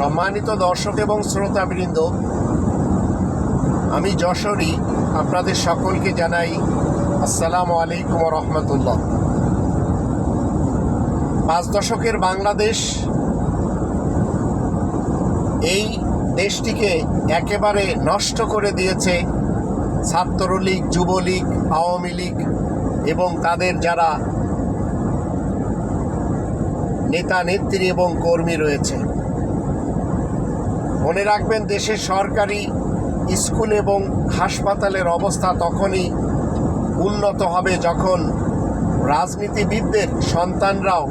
সম্মানিত দর্শক এবং শ্রোতাবৃন্দ, আমি যশোরী আপনাদের সকলকে জানাই আসসালামু আলাইকুম রহমতুল্লাহ পাঁচ দশকের বাংলাদেশ এই দেশটিকে একেবারে নষ্ট করে দিয়েছে ছাত্রলীগ, যুবলীগ, আওয়ামী লীগ এবং তাদের যারা নেতা, নেত্রী এবং কর্মী রয়েছে। মনে রাখবেন, দেশের সরকারি স্কুল এবং হাসপাতালের অবস্থা তখনই উন্নত হবে যখন রাজনীতিবিদদের সন্তানরাও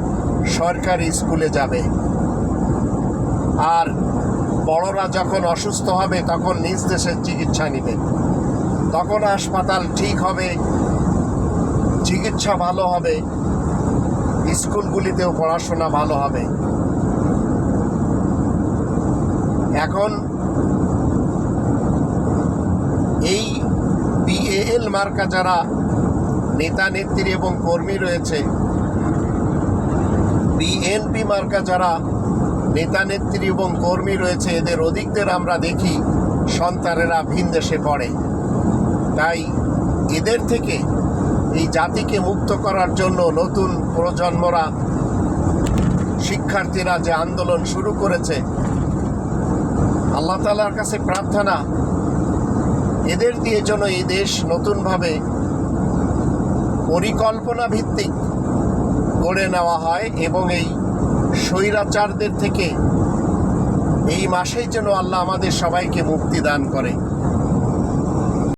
সরকারি স্কুলে যাবে। আর বড়রা যখন অসুস্থ হবে, তখন নিজ দেশের চিকিৎসা নেবে। তখন হাসপাতাল ঠিক হবে, চিকিৎসা ভালো হবে, স্কুলগুলিতেও পড়াশোনা ভালো হবে। এখন এই বিএএল মার্কা যারা নেতা, নেত্রী এবং কর্মী রয়েছে বিএনপি মার্কা যারা নেতা, নেত্রী এবং কর্মী রয়েছে, এদের অধিকদের আমরা দেখি, সন্তানেরা ভিন দেশে পড়ে। তাই এদের থেকে এই জাতিকে মুক্ত করার জন্য নতুন প্রজন্মরা শিক্ষার্থীরা যে আন্দোলন শুরু করেছে আল্লাহ তালার কাছে প্রার্থনা, এদের দিয়ে যেন এই দেশ নতুনভাবে পরিকল্পনা ভিত্তিক গড়ে নেওয়া হয় এবং এই স্বৈরাচারদের থেকে এই মাসেই যেন আল্লাহ আমাদের সবাইকে মুক্তি দান করে।